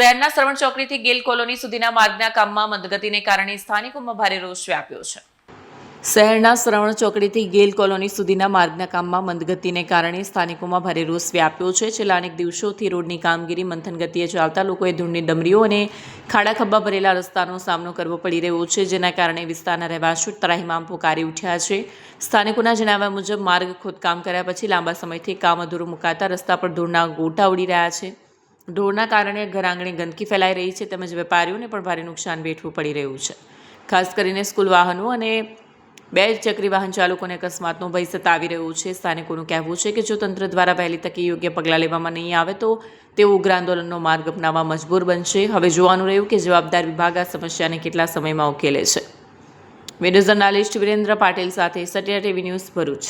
શહેરના શ્રવણ ચોકડીથી ગેલ કોલોની સુધીના માર્ગના કામમાં મંદગતિને કારણે સ્થાનિકોમાં ભારે રોષ વ્યાપ્યો છે. શહેરના શ્રવણ ચોકડીથી ગેલ કોલોની સુધીના માર્ગના કામમાં મંદગતિને કારણે સ્થાનિકોમાં ભારે રોષ વ્યાપ્યો છે. છેલ્લા અનેક દિવસોથી રોડની કામગીરી મંથન ગતિએ ચાલતા લોકોએ ધૂળની ડમરીઓ અને ખાડા ખબ્બા ભરેલા રસ્તાનો સામનો કરવો પડી રહ્યો છે, જેના કારણે વિસ્તારના રહેવાસીઓ ત્રાહીમામ પોકારી ઉઠ્યા છે. સ્થાનિકોના જણાવ્યા મુજબ, માર્ગ ખોદકામ કર્યા પછી લાંબા સમયથી કામ અધૂરું મુકાતા રસ્તા પર ધૂળના ગોટા ઉડી રહ્યા છે. ઢોરના કારણે ઘર આંગણે ગંદકી ફેલાઈ રહી છે તેમજ વેપારીઓને પણ ભારે નુકસાન વેઠવું પડી રહ્યું છે. ખાસ કરીને સ્કૂલ વાહનો અને બે ચક્રી વાહન ચાલકોને અકસ્માતનો ભય સતાવી રહ્યો છે. સ્થાનિકોનું કહેવું છે કે જો તંત્ર દ્વારા વહેલી તકે યોગ્ય પગલાં લેવામાં નહીં આવે તો તેઓ ઉગ્ર આંદોલનનો માર્ગ અપનાવવા મજબૂર બનશે. હવે જોવાનું રહ્યું કે જવાબદાર વિભાગ આ સમસ્યાને કેટલા સમયમાં ઉકેલે છે. વીડિયો જર્નાલિસ્ટ વિરેન્દ્ર પાટીલ સાથે સટિયા ટીવી ન્યૂઝ ભરૂચ.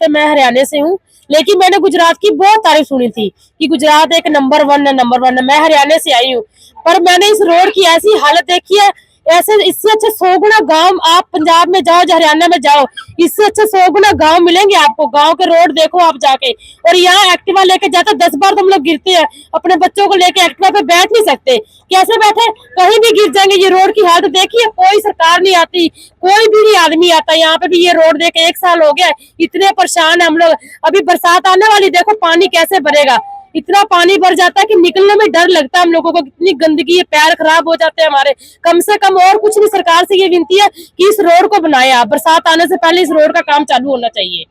तो मैं हरियाणा से हूँ लेकिन मैंने गुजरात की बहुत तारीफ सुनी थी कि गुजरात एक नंबर वन है नंबर वन है मैं हरियाणा से आई हूँ पर मैंने इस रोड की ऐसी हालत देखी है ऐसे इससे अच्छे सौ गुना गाँव आप पंजाब में जाओ, हरियाणा में जाओ, इससे अच्छे सौ गुना गाँव मिलेंगे आपको। गाँव के रोड देखो आप जाके। और यहाँ एक्टिवा लेके जाते दस बार तो हम लोग गिरते हैं, अपने बच्चों को लेके एक्टिवा पे बैठ नहीं सकते। कैसे बैठे? कहीं भी गिर जाएँगे, ये रोड की हालत देखिए, कोई सरकार नहीं आती, कोई भी नहीं आदमी आता यहाँ पे भी ये रोड देखे, एक साल हो गया, इतने परेशान है हम लोग। अभी बरसात आने वाली, देखो पानी कैसे भरेगा। इतना पानी भर जाता है कि निकलने में डर लगता है हम लोगों को कितनी गंदगी है पैर खराब हो जाते हैं हमारे कम से कम और कुछ नहीं सरकार से ये विनती है कि इस रोड को बनाए आप बरसात आने से पहले इस रोड का काम चालू होना चाहिए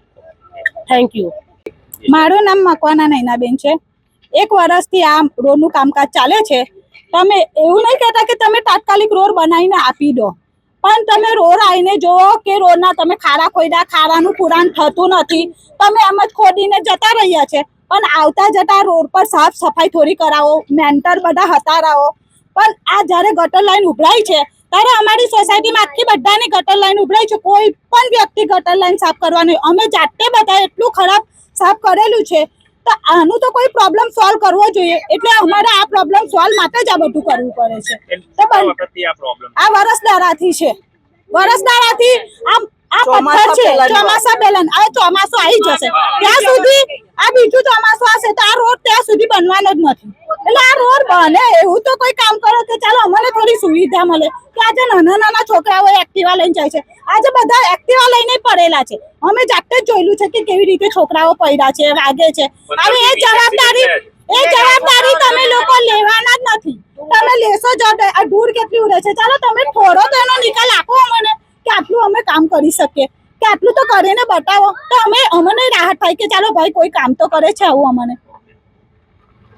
थैंक यू મારું નામ મકવાના નૈનાબેન છે એક વર્ષથી આ રોડનું કામકાજ ચાલે છે તમે એવું નહીં કહેતા કે તમે તાત્કાલિક રોડ બનાવીને આપી દો પણ તમે રોડ આવીને જુઓ કે રોડના તમે ખાડા ખોદ્યા ખાડાનું પુરાણ થતું નથી તમે એમ જ ખોદીને જતા રહ્યા છે પણ આવતા જતા રોડ પર સાફ સફાઈ થોડી કરાવો મેન્ટર બધા હતારાઓ પણ આ જ્યારે ગટર લાઈન ઉભરાય છે ત્યારે અમારી સોસાયટીમાં આખી બધાની ગટર લાઈન ઉભરાય છે. કોઈ પણ વ્યક્તિ ગટર લાઈન સાફ કરવાની અમે જાતે બધા એટલું ખરાબ સાફ કરેલું છે તો આનું તો કોઈ પ્રોબ્લેમ સોલ્વ કરવો જોઈએ. એટલે અમારે આ પ્રોબ્લેમ સોલ્વ માટે જ આ બધું કરવું પડે છે. તો આ વરસદારાથી છે. વરસદારાથી આમ આ પથ્થર છે ચોમાસા પહેલા હવે ચોમાસું આવી જશે. ત્યાં સુધી આ બીજું ચોમાસું હશે તો આ રોડ ત્યાં સુધી બનવાનો જ નથી. એટલે આ રોડ બને એવું તો કોઈ કામ કરો કે ચાલો અમને થોડી સુવિધા મળે. કે આજે નાના નાના છોકરાઓ એક્ટિવા લઈને જાય છે. આજે બધા એક્ટિવા લઈને પડેલા છે. અમે જાતે જ જોયેલું છે કે કેવી રીતે છોકરાઓ પડ્યા છે વાગે છે. હવે એ જવાબદારી એ જવાબદારી તમે લોકો લેવાના જ નથી. તમે લેશો જ દૂર કેટલી ઉડે છે. ચાલો તમે થોડો તો એનો નિકાલ આપો અમને. આટલું અમે કામ કરી શકીએ. કે આટલું તો કરીને બતાવો. તો અમે, અમને રાહત થાય કે ચાલો ભાઈ કોઈ કામ તો કરે છે આવું અમને.